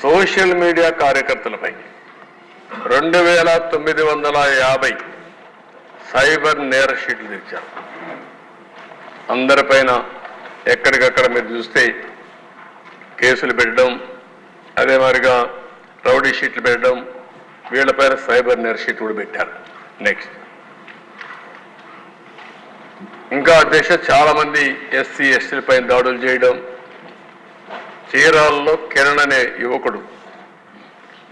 Social media కార్యకర్తలపై రెండు వేల తొమ్మిది వందల యాభై సైబర్ నేర షీట్లు తెచ్చారు అందరిపైన ఎక్కడికక్కడ మీరు చూస్తే కేసులు పెట్టడం అదే మాదిరిగా రౌడీ షీట్లు పెట్టడం వీళ్ళపైన సైబర్ నేర షీట్ కూడా పెట్టారు. నెక్స్ట్ ఇంకా అధ్యక్ష చాలామంది ఎస్సీ ఎస్టీలపైన దాడులు చేయడం చీరాల్లో కిరణ్ అనే యువకుడు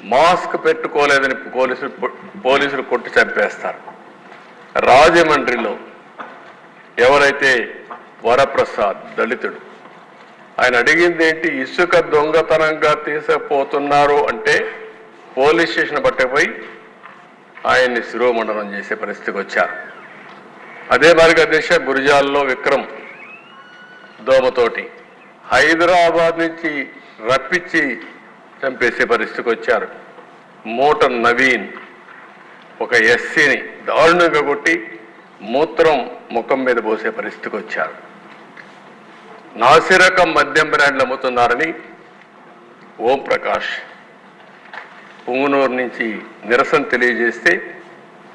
మాస్క్ పెట్టుకోలేదని పోలీసులు పోలీసులు కొట్టి చంపేస్తారు. రాజమండ్రిలో ఎవరైతే వరప్రసాద్ దళితుడు ఆయన అడిగింది ఏంటి ఇసుక దొంగతనంగా తీసుకుపోతున్నారు అంటే పోలీస్ స్టేషన్ పట్టకపోయి ఆయన్ని శిరోమండనం చేసే పరిస్థితికి వచ్చారు. అదే మార్గ దిశ గురిజాల్లో విక్రమ్ దోమతోటి హైదరాబాద్ నుంచి రప్పించి చంపేసే పరిస్థితికి వచ్చారు. మూట నవీన్ ఒక ఎస్సీని దారుణంగా కొట్టి మూత్రం ముఖం మీద పోసే పరిస్థితికి వచ్చారు. నాసిరకం మద్యం బ్రాండ్లు అమ్ముతున్నారని ఓం ప్రకాష్ పుంగునూరు నుంచి నిరసన తెలియజేస్తే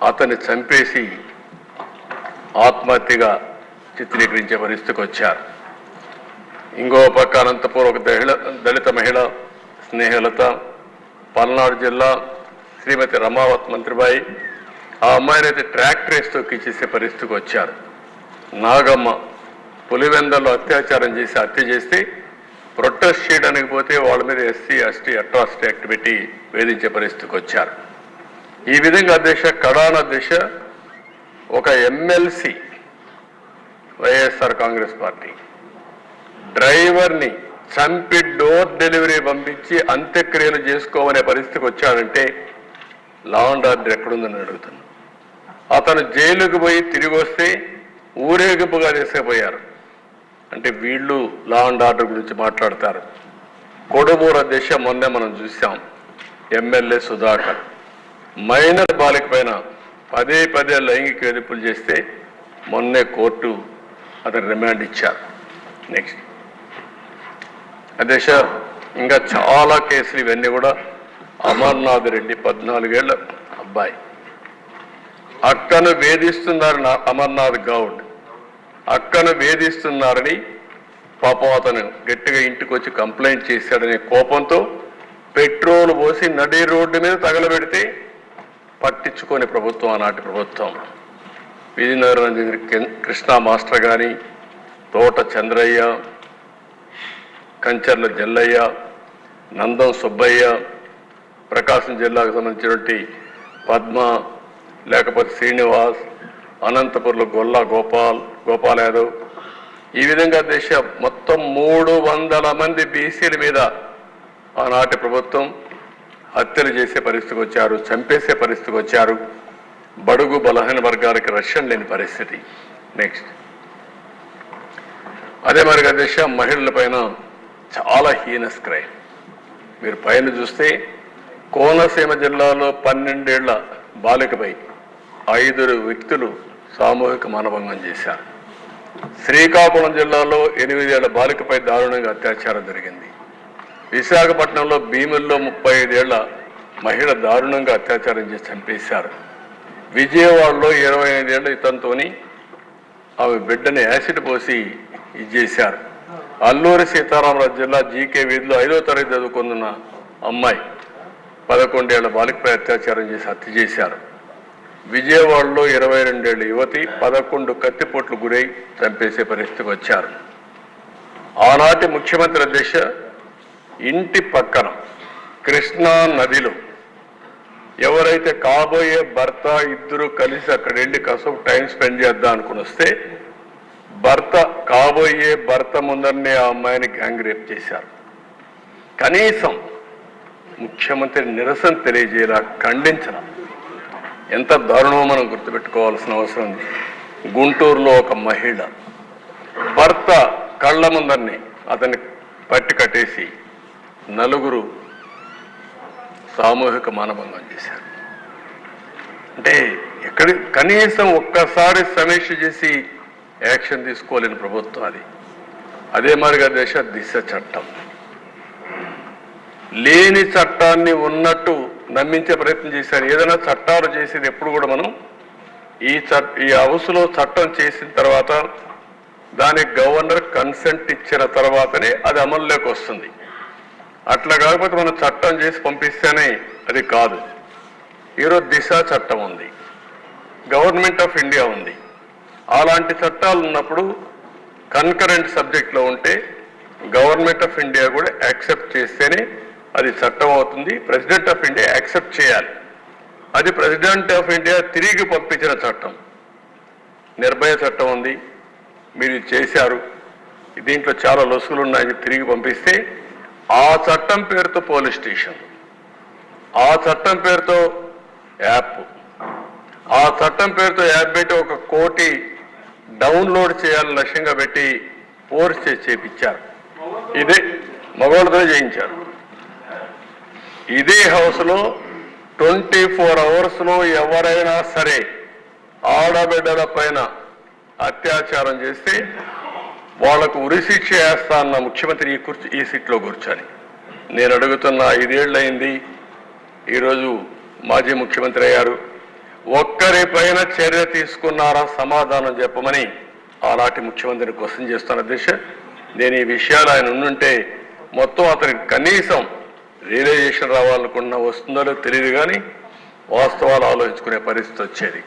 అతన్ని చంపేసి ఆత్మహత్యగా చిత్రీకరించే పరిస్థితికి వచ్చారు. ఇంకో పక్క అనంతపురం ఒక దళిత దళిత మహిళ స్నేహలత పల్నాడు జిల్లా శ్రీమతి రమావత్ మంత్రిబాయి. ఆ అమ్మాయిని అయితే ట్రాక్టర్ వేసి తొక్కిచ్చేసే పరిస్థితికి వచ్చారు. నాగమ్మ పులివెందల్లో అత్యాచారం చేసి హత్య చేస్తే ప్రొటెస్ట్ చేయడానికి పోతే వాళ్ళ మీద ఎస్సీ ఎస్టీ అట్రాసిటీ యాక్ట్ పెట్టి వేధించే పరిస్థితికి వచ్చారు. ఈ విధంగా దిశ కడాన దిశ ఒక ఎమ్మెల్సీ వైఎస్ఆర్ కాంగ్రెస్ పార్టీ. డ్రైవర్ని చంపి డోర్ డెలివరీ పంపించి అంత్యక్రియలు చేసుకోవనే పరిస్థితికి వచ్చాడంటే లా అండ్ ఆర్డర్ ఎక్కడుందని అడుగుతున్నాను అతను జైలుకు పోయి తిరిగి వస్తే ఊరేగింపుగా తీసుకుపోయారు. అంటే వీళ్ళు లా అండ్ ఆర్డర్ గురించి మాట్లాడతారు. కొడుమూర దిశ మొన్నే మనం చూసాం. ఎమ్మెల్యే సుధాకర్ మైనర్ బాలిక పైన పదే పదే లైంగిక వేధింపులు చేస్తే మొన్నే కోర్టు అతను రిమాండ్ ఇచ్చారు. నెక్స్ట్ అదేశ ఇంకా చాలా కేసులు ఇవన్నీ కూడా అమర్నాథ్ రెడ్డి పద్నాలుగేళ్ళ అబ్బాయి. అక్కను వేధిస్తున్నారు అమర్నాథ్ గౌడ్. అక్కను వేధిస్తున్నారని పాపం అతను గట్టిగా ఇంటికి వచ్చి కంప్లైంట్ చేశాడనే కోపంతో పెట్రోల్ పోసి నడి రోడ్డు మీద తగలబెడితే పట్టించుకొని ప్రభుత్వం ఆనాటి ప్రభుత్వం. విజయనగరం కృష్ణా మాస్టర్ కానీ తోట చంద్రయ్య కంచర్ల జల్లయ్య నందం సుబ్బయ్య ప్రకాశం జిల్లాకు సంబంధించినటువంటి పద్మ లేకపోతే శ్రీనివాస్ అనంతపురంలో గొల్లా గోపాల్ గోపాల్ యాదవ్. ఈ విధంగా దేశ మొత్తం మూడు వందల మంది బీసీల మీద ఆనాటి ప్రభుత్వం హత్యలు చేసే పరిస్థితికి వచ్చారు చంపేసే పరిస్థితికి వచ్చారు. బడుగు బలహీన వర్గాలకి రష్యన్ లేని పరిస్థితి. నెక్స్ట్ అదే మరిగా దేశ మహిళల పైన చాలా హీనస్ క్రైమ్. మీరు పైన చూస్తే కోనసీమ జిల్లాలో పన్నెండేళ్ళ బాలికపై ఐదుగురు వ్యక్తులు సామూహిక మానభంగం చేశారు. శ్రీకాకుళం జిల్లాలో ఎనిమిదేళ్ళ బాలికపై దారుణంగా అత్యాచారం జరిగింది. విశాఖపట్నంలో భీముల్లో ముప్పై ఐదేళ్ళ మహిళ దారుణంగా అత్యాచారం చేసి చంపేశారు. విజయవాడలో ఇరవై ఐదేళ్ళ ఇతనితోని ఆమె బిడ్డని యాసిడ్ పోసి ఇచ్చేశారు అల్లూరి సీతారామరాజు జిల్లా జీకే వీధిలో ఐదో తరగతి చదువుకున్న అమ్మాయి పదకొండేళ్ళ బాలికపై అత్యాచారం చేసి హత్య చేశారు. విజయవాడలో ఇరవై రెండేళ్ళ యువతి పదకొండు కత్తిపోట్లు గురై చంపేసే పరిస్థితికి వచ్చారు. ఆనాటి ముఖ్యమంత్రి దిశ ఇంటి పక్కన కృష్ణా నదిలో ఎవరైతే కాబోయే భర్త ఇద్దరు కలిసి అక్కడ వెళ్ళి కాసేపు టైం స్పెండ్ చేద్దాం అనుకుని వస్తే భర్త కాబోయే భర్త ముందరనే ఆ అమ్మాయిని గ్యాంగ్ రేప్ చేశారు. కనీసం ముఖ్యమంత్రి నిరసన తెలియజేలా ఖండించడం ఎంత దారుణమో మనం గుర్తుపెట్టుకోవాల్సిన అవసరం ఉంది. గుంటూరులో ఒక మహిళ భర్త కళ్ళ ముందరిని అతన్ని పట్టి కట్టేసి నలుగురు సామూహిక మానభంగం చేశారు. అంటే ఎక్కడి కనీసం ఒక్కసారి సమీక్ష చేసి యాక్షన్ తీసుకోలేని ప్రభుత్వం అది. అదే మాదిరిగా దేశ దిశ చట్టం. లేని చట్టాన్ని ఉన్నట్టు నమ్మించే ప్రయత్నం చేశారు. ఏదైనా చట్టాలు చేసేది ఎప్పుడు కూడా మనం ఈ చట్ ఈ హౌస్లో చట్టం చేసిన తర్వాత దానికి గవర్నర్ కన్సెంట్ ఇచ్చిన తర్వాతనే అది అమల్లోకి వస్తుంది. అట్లా కాకపోతే మనం చట్టం చేసి పంపిస్తేనే అది కాదు. ఈరోజు దిశ చట్టం ఉంది. గవర్నమెంట్ ఆఫ్ ఇండియా ఉంది. అలాంటి చట్టాలు ఉన్నప్పుడు కన్కరెంట్ సబ్జెక్ట్లో ఉంటే గవర్నమెంట్ ఆఫ్ ఇండియా కూడా యాక్సెప్ట్ చేస్తేనే అది చట్టం అవుతుంది. ప్రెసిడెంట్ ఆఫ్ ఇండియా యాక్సెప్ట్ చేయాలి. అది ప్రెసిడెంట్ ఆఫ్ ఇండియా తిరిగి పంపించిన చట్టం. నిర్భయ చట్టం ఉంది. మీరు చేశారు. దీంట్లో చాలా లొసుగులు ఉన్నాయి. తిరిగి పంపిస్తే ఆ చట్టం పేరుతో పోలీస్ స్టేషన్. ఆ చట్టం పేరుతో యాప్. ఆ చట్టం పేరుతో యాప్ పెట్టి ఒక కోటి డౌన్లోడ్ చేయాలని లక్ష్యంగా పెట్టి ఫోర్స్ చేసి చేపించారు. ఇదే మగవాళ్ళతో చేయించారు. ఇదే హౌస్లో ట్వంటీ ఫోర్ అవర్స్లో ఎవరైనా సరే ఆడబిడ్డల పైన అత్యాచారం చేస్తే వాళ్ళకు ఉరిశిక్ష వేస్తా అన్న ముఖ్యమంత్రి ఈ కుర్చీ ఈ సీట్లో కూర్చొని. నేను అడుగుతున్న ఐదేళ్ళయింది ఈరోజు మాజీ ముఖ్యమంత్రి అయ్యారు. ఒక్కరి పైన చర్య తీసుకున్నారా సమాధానం చెప్పమని ఆనాటి ముఖ్యమంత్రిని క్వశ్చన్ చేస్తున్న దిశ. నేను ఈ విషయాలు ఆయన ఉండుంటే మొత్తం అతనికి కనీసం రియలైజేషన్ రావాలనుకున్న వస్తుందో తెలియదు కానీ వాస్తవాలు ఆలోచించుకునే పరిస్థితి వచ్చేది.